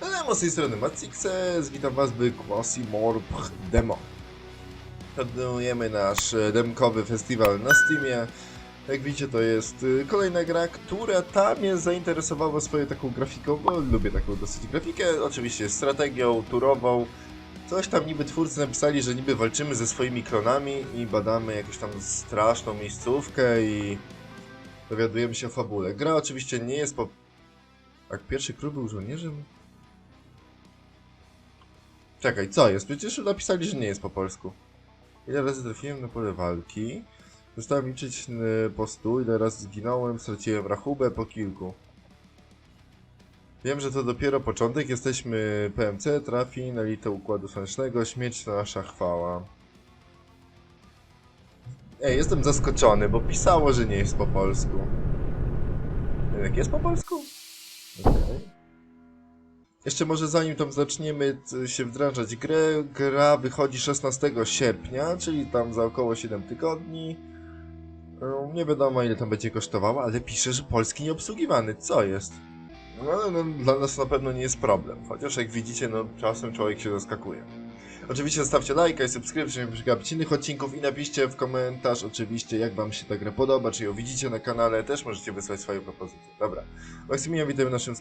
Demo z tej strony Macixes, witam was by Quasimorp Demo. Kontynuujemy nasz e, demkowy festiwal na Steamie. Jak widzicie to jest y, kolejna gra, która tam mnie zainteresowała swoją taką grafiką, bo lubię taką dosyć grafikę, oczywiście strategią, turową. Coś tam niby twórcy napisali, że niby walczymy ze swoimi klonami i badamy jakąś tam straszną miejscówkę i dowiadujemy się o fabule. Gra oczywiście nie jest po... Jak pierwszy król był żołnierzem? Czekaj, co jest? Przecież napisali, że nie jest po polsku. Ile razy trafiłem na pole walki? Zostałem liczyć y, po stu, ile razy zginąłem, straciłem rachubę po kilku. Wiem, że to dopiero początek, jesteśmy PMC, trafi na litę Układu Słonecznego, śmierć nasza chwała. Ej, jestem zaskoczony, bo pisało, że nie jest po polsku. Jak jest po polsku? Jeszcze może zanim tam zaczniemy się wdrażać grę, gra wychodzi 16 sierpnia, czyli tam za około 7 tygodni. No, Nie wiadomo ile tam będzie kosztowała, ale pisze, że polski nieobsługiwany. Co jest? No, no, dla nas na pewno nie jest problem. Chociaż jak widzicie, no czasem człowiek się zaskakuje. Oczywiście zostawcie lajka i subskrypcję, żeby przegapić innych odcinków i napiszcie w komentarz oczywiście jak wam się ta gra podoba, czy ją widzicie na kanale, też możecie wysłać swoje propozycje. Dobra. Maksymilian, witam w naszym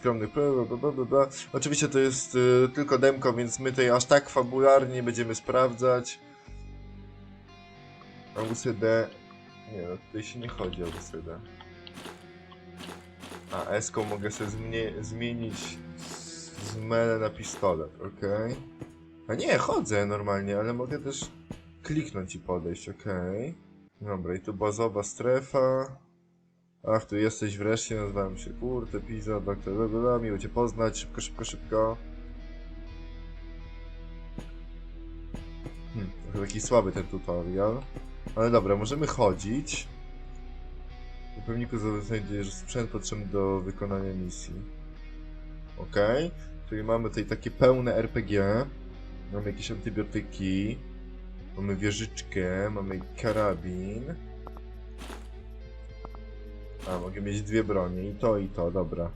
bla. Oczywiście to jest y, tylko demko, więc my tutaj aż tak fabularnie nie będziemy sprawdzać. A UCD... Nie no, tutaj się nie chodzi o UCD. A S-ką mogę sobie zmie zmienić z, mele na pistolet, okej. A nie, chodzę normalnie, ale mogę też kliknąć i podejść, okej. Dobra, i tu bazowa strefa. Ach, tu jesteś wreszcie, nazywam się Kurde, Pizza, doktor, blablabla, miło cię poznać, szybko, szybko, szybko. Hmm, trochę taki słaby ten tutorial. Ale dobra, możemy chodzić. W pewniku znajdziesz sprzęt potrzebny do wykonania misji. Okej, czyli mamy tutaj takie pełne RPG. Mamy jakieś antybiotyki. Mamy wieżyczkę, mamy karabin. A, mogę mieć dwie bronie, i to, i to, dobra.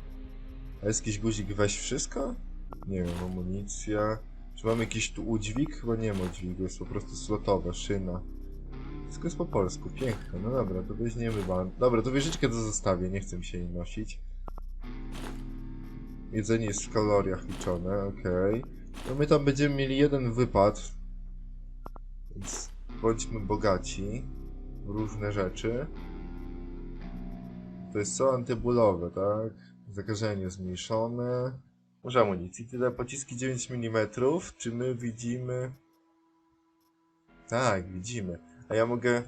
A jest jakiś guzik weź wszystko? Nie wiem, amunicja. Czy mamy jakiś tu udźwig? Chyba nie ma udźwigu, jest po prostu slotowe, szyna. Wszystko jest po polsku, piękne, no dobra, to weźmiemy ban. Dobra, to wieżyczkę to zostawię, nie chcę mi się jej nosić. Jedzenie jest w kaloriach liczone, okej. No my tam będziemy mieli jeden wypad. Więc bądźmy bogaci. Różne rzeczy. To jest co? Antybólowe, tak? Zakażenie zmniejszone. Może amunicji tyle. Pociski 9 mm. Czy my widzimy... Tak, widzimy. A ja mogę...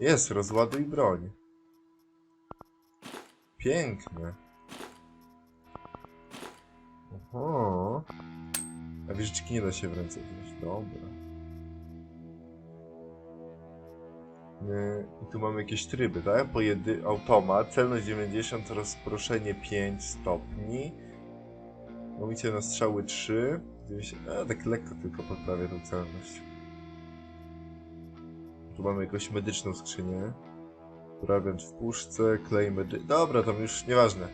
Jest, rozładuj broń. Piękne. Oho. A wieżyczki nie da się w ręce wziąć. Dobra. I tu mamy jakieś tryby, tak? Pojedy automat, celność 90, rozproszenie 5 stopni. Mówicie na strzały 3. 90, a, tak lekko tylko poprawię tą celność. Tu mamy jakąś medyczną skrzynię. Prawiacz w puszce, klej medy... Dobra, tam już nieważne.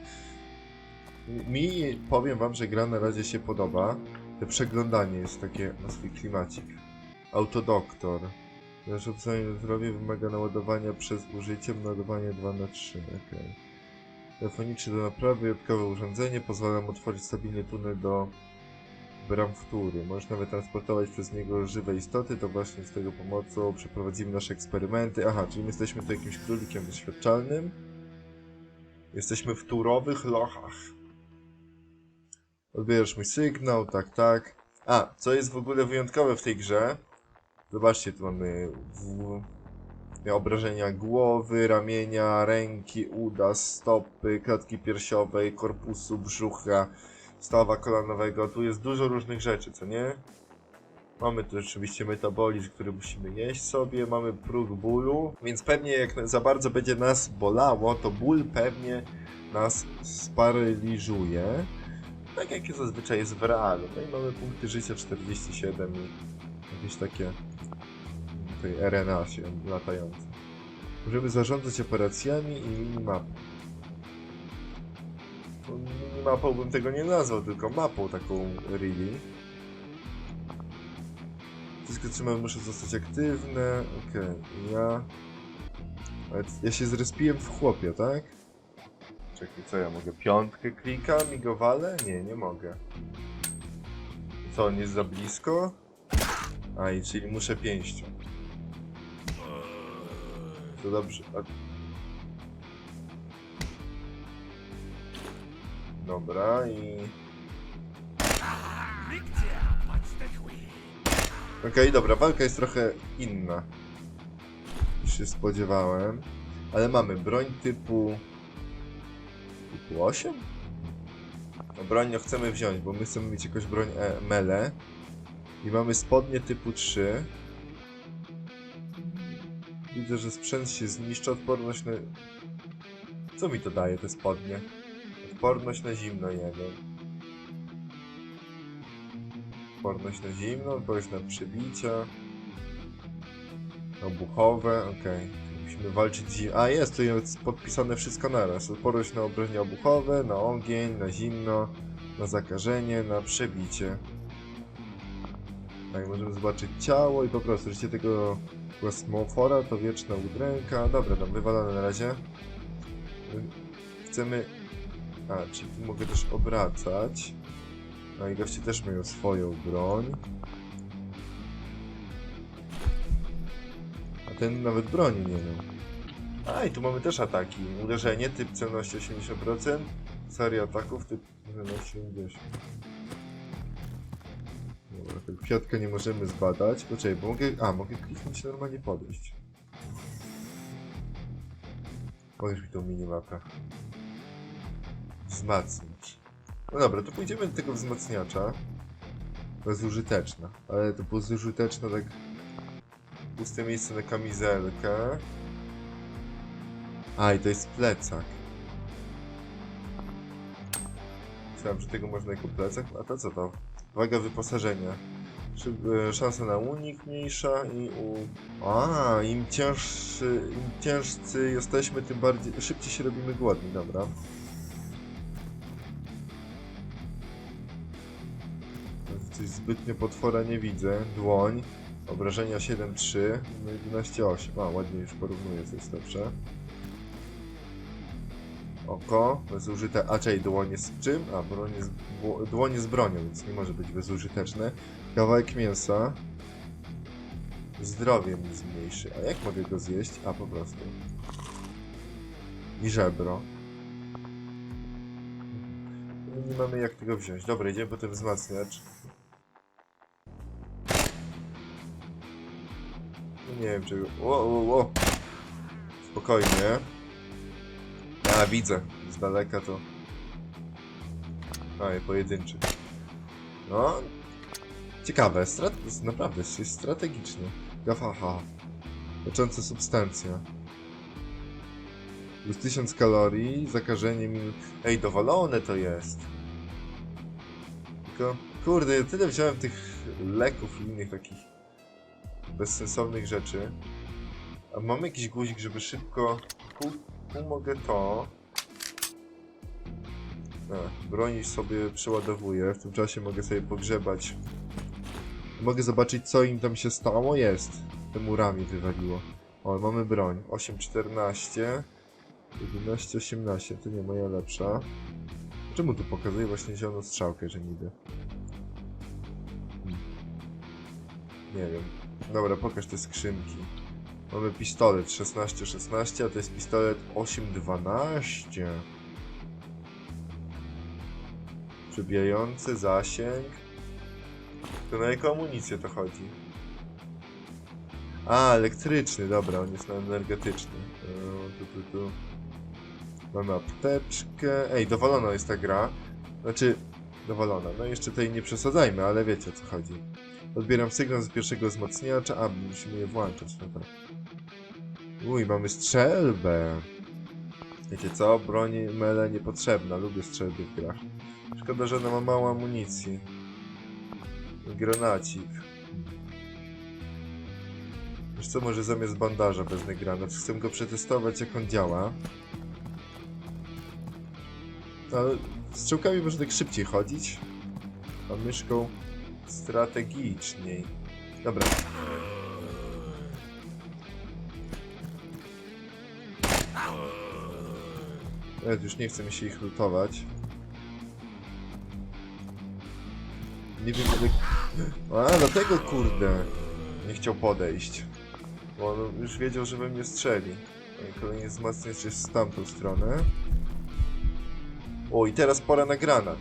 Mi, powiem wam, że gra na razie się podoba. To przeglądanie jest takie na swój klimacik. Autodoktor. Nasze obsługiwanie zdrowie wymaga naładowania przez użyciem naładowania 2 na 3 okej. Telefoniczny do naprawy, wyjątkowe urządzenie, pozwala mu otworzyć stabilny tunel do bram wtóry. Możesz nawet transportować przez niego żywe istoty, to właśnie z tego pomocą przeprowadzimy nasze eksperymenty. Aha, czyli my jesteśmy tu jakimś królikiem doświadczalnym. Jesteśmy w turowych lochach. Odbierasz mój sygnał, tak, tak. A, co jest w ogóle wyjątkowe w tej grze? Zobaczcie, tu mamy w... obrażenia głowy, ramienia, ręki, uda, stopy, klatki piersiowej, korpusu, brzucha, stawa kolanowego. Tu jest dużo różnych rzeczy, co nie? Mamy tu oczywiście metabolizm, który musimy jeść sobie, mamy próg bólu, więc pewnie jak za bardzo będzie nas bolało, to ból pewnie nas sparyliżuje. Tak jak zazwyczaj jest w realu. No i mamy punkty życia 47 i jakieś takie tutaj RNA się latające. Możemy zarządzać operacjami i minimapy. To minimapą bym tego nie nazwał, tylko mapą taką really. Wszystko trzymam, muszę zostać aktywne. Okej, ja... Ale ja się zrespiłem w chłopie, tak? Czekaj, co ja mogę? Piątkę klikam i go walę? Nie, nie mogę. Co, on jest za blisko? A, i czyli muszę pięścią. To dobrze. A... Dobra i... Okej, dobra, walka jest trochę inna niż się spodziewałem. Ale mamy broń typu... typu 8? No broń no chcemy wziąć, bo my chcemy mieć jakąś broń e mele. I mamy spodnie typu 3. Widzę, że sprzęt się zniszczy, odporność na... Co mi to daje, te spodnie? Odporność na zimno jeden. Odporność na zimno, odporność na przebicia. Obuchowe, okej. Musimy walczyć. A, jest, tu jest podpisane wszystko naraz. Odporność na obrażenia obuchowe, na ogień, na zimno, na zakażenie, na przebicie. Tak, możemy zobaczyć ciało i po prostu życie tego Smofora to wieczna udręka. Dobra, tam wywalone na razie. Chcemy... A, tu mogę też obracać. No i goście też mają swoją broń. A ten nawet broni nie miał. A i tu mamy też ataki. Uderzenie, typ celności 80%. Seria ataków, typ celności 80%. Dobra, tego kwiatka nie możemy zbadać. Poczekaj, bo mogę... A, mogę kliknąć normalnie podejść. Pokaż mi tą minimapę. Wzmacniacz. No dobra, to pójdziemy do tego wzmacniacza. To jest użyteczne. Ale to było zużyteczne tak... Puste miejsce na kamizelkę. A, i to jest plecak. Myślałem, że tego można jako plecak. A to co to? Waga wyposażenia. E, szansa na unik mniejsza i u... A, im cięższy, im ciężcy jesteśmy, tym bardziej... Szybciej się robimy głodni, dobra. Coś zbytnio potwora nie widzę. Dłoń. Obrażenia 7-3, no 11-8. A, ładnie już porównuję, co jest lepsze. Oko, bezużyte. A czej, dłonie z czym? A, bronie z, dłonie z bronią, więc nie może być bezużyteczne. Kawałek mięsa. Zdrowie mi zmniejszy. A jak mogę go zjeść? A, po prostu. I żebro. Nie mamy jak tego wziąć. Dobra, idziemy po ten wzmacniacz. Nie wiem czego. O, o, o. Spokojnie. A, widzę. Z daleka to... I pojedynczy. No... Ciekawe, strat... naprawdę, jest strategicznie. Gafaha. Lecząca substancja. Plus 1000 kalorii, zakażenie minut... Ej, dowalone to jest. Tylko, kurde, tyle wziąłem tych leków i innych takich bezsensownych rzeczy. A mam jakiś guzik, żeby szybko... Pół mogę to... A, broni sobie przeładowuję, w tym czasie mogę sobie pogrzebać. Mogę zobaczyć co im tam się stało, jest. Te murami wywaliło. O, mamy broń. 8,14 11,18, to nie moja lepsza. Czemu tu pokazuje właśnie zieloną strzałkę, że niby? Hmm. Nie wiem. Dobra, pokaż te skrzynki. Mamy pistolet 16-16, a to jest pistolet 8-12. Przebijający zasięg. To na jaką amunicję to chodzi? A, elektryczny, dobra, on jest na energetyczny. Eee, Tu, tu, tu. Mamy apteczkę. Ej, dowolona jest ta gra. Znaczy, dowolona. No jeszcze tutaj nie przesadzajmy, ale wiecie o co chodzi. Odbieram sygnał z pierwszego wzmacniacza. A, musimy je włączać, dobra. Uj, mamy strzelbę. Wiecie co? Broń mele niepotrzebna. Lubię strzelby w grach. Szkoda, że ona ma mało amunicji. Granacik. Wiesz co, może zamiast bandaża wezmę granat. Chcę go przetestować, jak on działa. Ale Strzałkami można tak szybciej chodzić, a myszką strategiczniej. Dobra. Nawet już nie chce mi się ich lutować. Nie wiem ile... A, dlatego kurde nie chciał podejść. Bo on już wiedział, że we mnie strzeli. No kolejny wzmacniacz jest w tamtą stronę. O, i teraz pora na granat.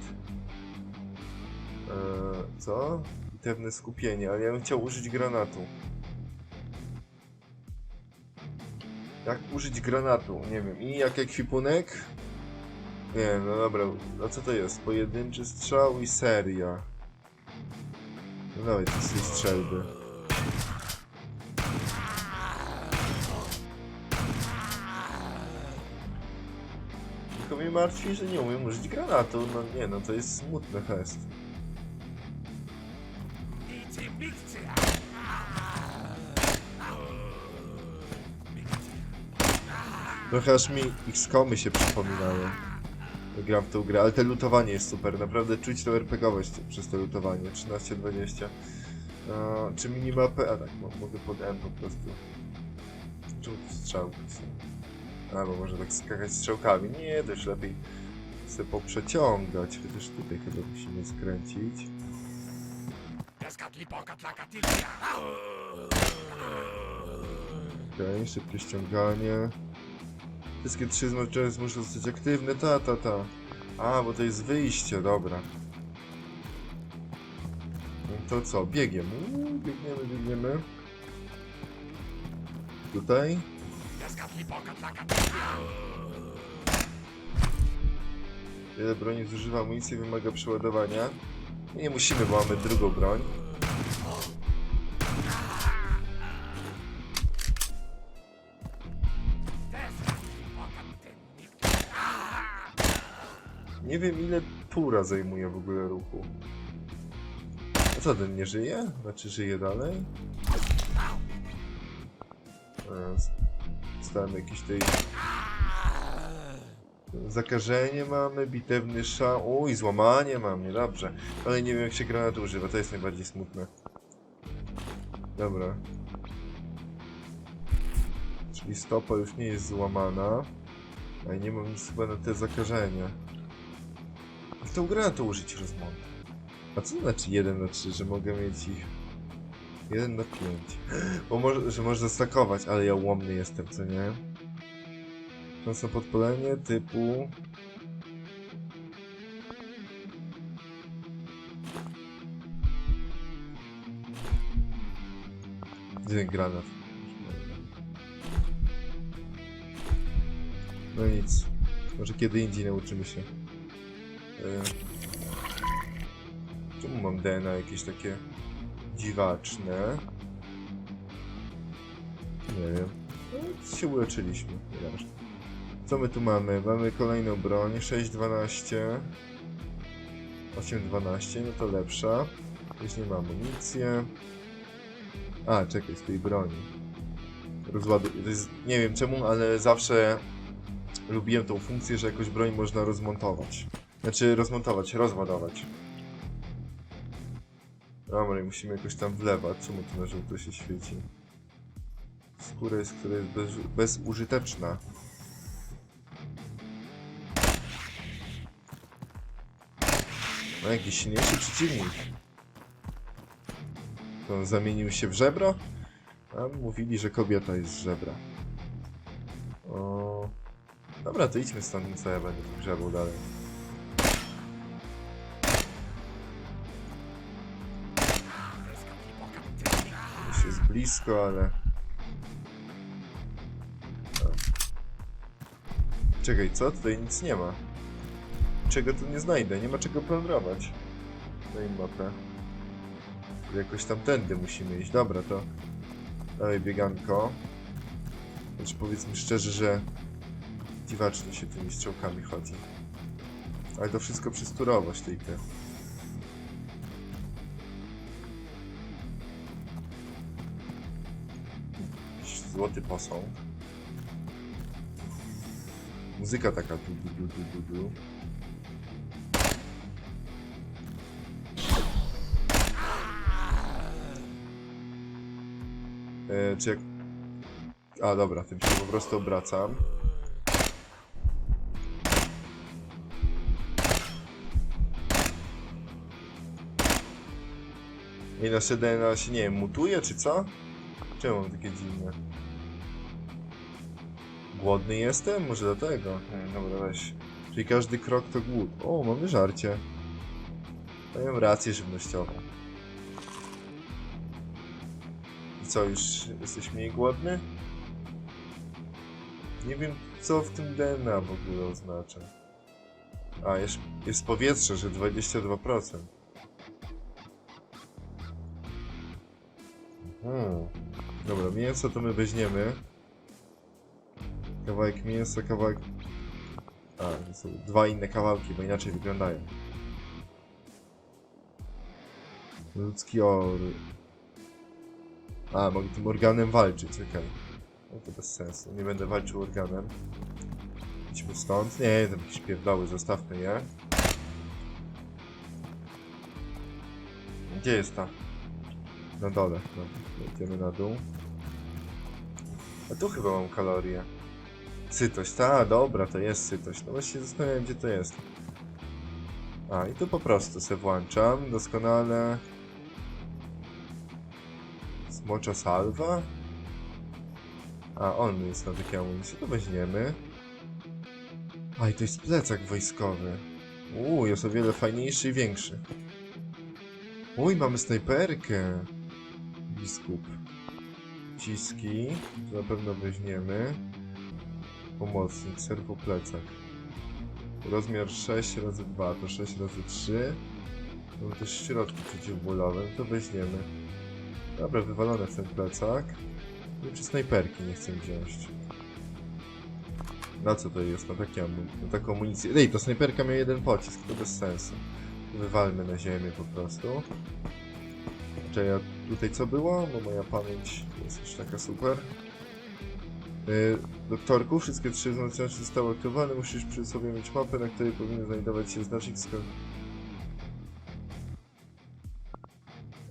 Co? Bitewne skupienie, ale ja bym chciał użyć granatu. Jak użyć granatu? Nie wiem. I jak ekwipunek? Nie, no dobra. A co to jest? Pojedynczy strzał i seria. No dawaj, to tej strzelby. Tylko mnie martwi, że nie umiem użyć granatu. No nie, no to jest smutny fest. Trochę aż mi XCOMy się przypominają. Gram w tą grę, ale te lutowanie jest super. Naprawdę czuć tą RPGowość przez to lutowanie. 13-20. E, czy minimapę? A tak, mo- mogę pod M po prostu. Tu strzałki są? A, bo można tak skakać strzałkami. Nie, też lepiej sobie poprzeciągać. Chociaż tutaj chyba musimy skręcić. Okej, szybkie ściąganie. Wszystkie trzy znaczenia muszą zostać aktywne. Ta, ta, ta. A, bo to jest wyjście, dobra. No to co, biegiem. Uuu, biegniemy, biegniemy. Tutaj. Wiele broni zużywa amunicji, wymaga przeładowania. Nie musimy, bo mamy drugą broń. Nie wiem ile tura zajmuje w ogóle ruchu. Ten nie żyje? Znaczy żyje dalej? Stałem jakiś tej... Zakażenie mamy, bitewny szał... Uj, złamanie mam, niedobrze. Ale nie wiem jak się granat używa, to jest najbardziej smutne. Dobra. Czyli stopa już nie jest złamana. A nie mam nic chyba na te zakażenia. Tą granatę użyć rozmontu. A co to znaczy 1 na 3, że mogę mieć ich 1 na 5? Bo może, że można stakować, ale ja łomny jestem, co nie? Szansa podpalenie typu... Ten granat? No nic. Może kiedy indziej nauczymy się. E, Czemu mam DNA jakieś takie dziwaczne? Nie wiem. No, się uleczyliśmy. Co my tu mamy? Mamy kolejną broń. 6.12. 8.12, no to lepsza. Później mamy amunicję. A, czekaj, z tej broni. Rozładuj. Nie wiem czemu, ale zawsze lubiłem tą funkcję, że jakoś broń można rozmontować. Znaczy rozmontować, rozładować. Dobra, i musimy jakoś tam wlewać. Czemu to na żółto się świeci? Skóra jest, która jest bez, bezużyteczna. No jakiś silniejszy przeciwnik. To on zamienił się w żebro? A mówili, że kobieta jest żebra. O... Dobra, to idźmy stąd, co ja będę grzebał dalej. Blisko, ale... Czekaj, co? Tutaj nic nie ma. Czego tu nie znajdę? Nie ma czego plądrować. Daj mapę. Jakoś tamtędy musimy iść. Dobra, to... Dawaj bieganko. Znaczy powiedzmy szczerze, że dziwacznie się tymi strzałkami chodzi. Ale to wszystko przez turowość tej gry. złoty posąg. Muzyka taka du, du, du, du, du. E, czy jak... A dobra, tym się po prostu obracam. I nasze DNA się, nie wiem, mutuje czy co? Czemu mam takie dziwne? Głodny jestem? Może dlatego? Nie, dobra, weź. Czyli każdy krok to głód. O, mamy żarcie. Mają rację żywnościową. I co, już jesteś mniej głodny? Nie wiem, co w tym DNA w ogóle oznacza. A, jest, jest powietrze, że 22%. Hmm. Dobra, mięso to my weźmiemy. Kawałek mięsa, kawałek... A, są dwa inne kawałki, bo inaczej wyglądają. Ludzki or... A, mogę tym organem walczyć, okej. No to bez sensu, nie będę walczył organem. Idźmy stąd. Nie, tam jakieś pierdoły, zostawmy je. Gdzie jest ta? Na dole. Dobra, idziemy na dół. A tu chyba mam kalorie. Sytość, ta, dobra, to jest sytość. No właśnie zastanawiam, gdzie to jest. A, i tu po prostu se włączam, doskonale. Smocza salwa? A, on jest na takie amunicje, to weźmiemy. A, i to jest plecak wojskowy. Uuu, jest o wiele fajniejszy i większy. Uj, mamy snajperkę. Biskup. Ciski, to na pewno weźmiemy. Pomocnik, serwoplecak. Rozmiar 6 razy 2 to 6 razy 3. Mamy też środki przeciwbólowe, to weźmiemy. Dobra, wywalone w ten plecak. Nie czy snajperki nie chcę wziąć. Na co to jest? Na, takie, na taką amunicję. Ej, to snajperka miała jeden pocisk, to bez sensu. Wywalmy na ziemię po prostu. Czy ja tutaj co było? Bo moja pamięć jest już taka super. Yy, doktorku, wszystkie trzy wzmacniacze zostały aktywowane. Musisz przy sobie mieć mapę, na której powinien znajdować się znacznik skok.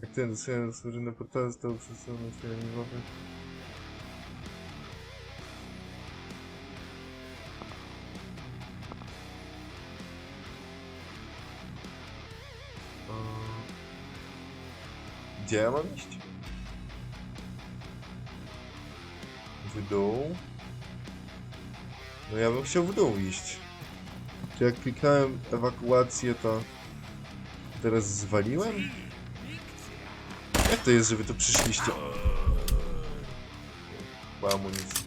Jak ten stworzony portal został przedstawiony na mapy. Gdzie ja mam iść? W dół? No ja bym chciał w dół iść. Czy jak kliknąłem ewakuację, to teraz zwaliłem? Jak to jest, że wy tu przyszliście? Chyba amunicji.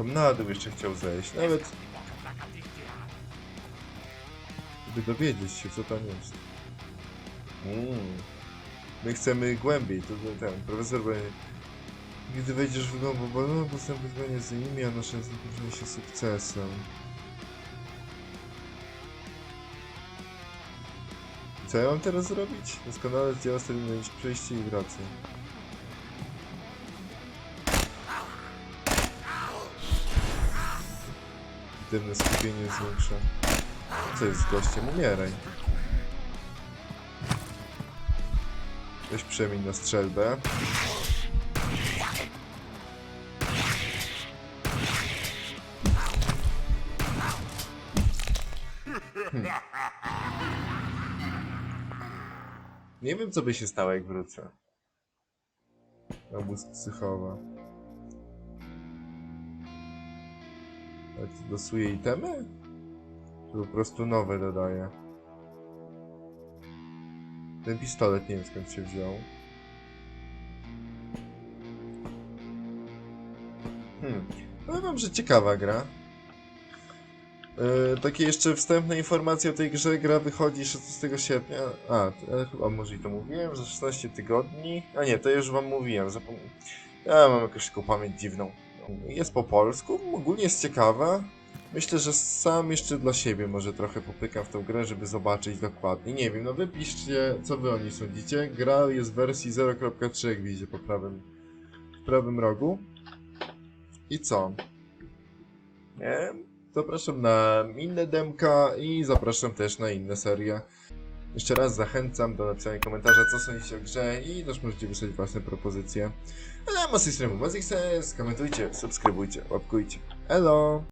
Tam na dół jeszcze chciał zejść, nawet żeby dowiedzieć się co tam jest. Mm. My chcemy głębiej, to to ten profesor będzie... Gdy wejdziesz w dom balonu, postępowanie z nimi, a nasze zakończenie się sukcesem. Co ja mam teraz zrobić? Doskonale działa stabilność przejście i wracaj. Aktywne skupienie zwiększa. Co jest z gościem? Umieraj. Weź przemień na strzelbę. Hmm. Nie wiem, co by się stało, jak wrócę. Obóz psychowa. To losuje itemy? Czy po prostu nowe dodaje? Ten pistolet nie wiem skąd się wziął. Hmm. Powiem wam, że ciekawa gra. Yy, takie jeszcze wstępne informacje o tej grze. Gra wychodzi 16 sierpnia. A, ja chyba może i to mówiłem, za 16 tygodni. A nie, to już wam mówiłem. Zapom... Ja mam jakąś taką pamięć dziwną. Jest po polsku, ogólnie jest ciekawa. Myślę, że sam jeszcze dla siebie może trochę popykam w tą grę, żeby zobaczyć dokładnie. Nie wiem, no wypiszcie, co wy o niej sądzicie. Gra jest w wersji 0.3, jak widzicie po prawym, w prawym rogu. I co? nie? Zapraszam na inne demka i zapraszam też na inne serie. Jeszcze raz zachęcam do napisania komentarza, co sądzicie o grze i też możecie wysłać własne propozycje. A ja tej strony Mazixes, komentujcie, subskrybujcie, łapkujcie. Elo!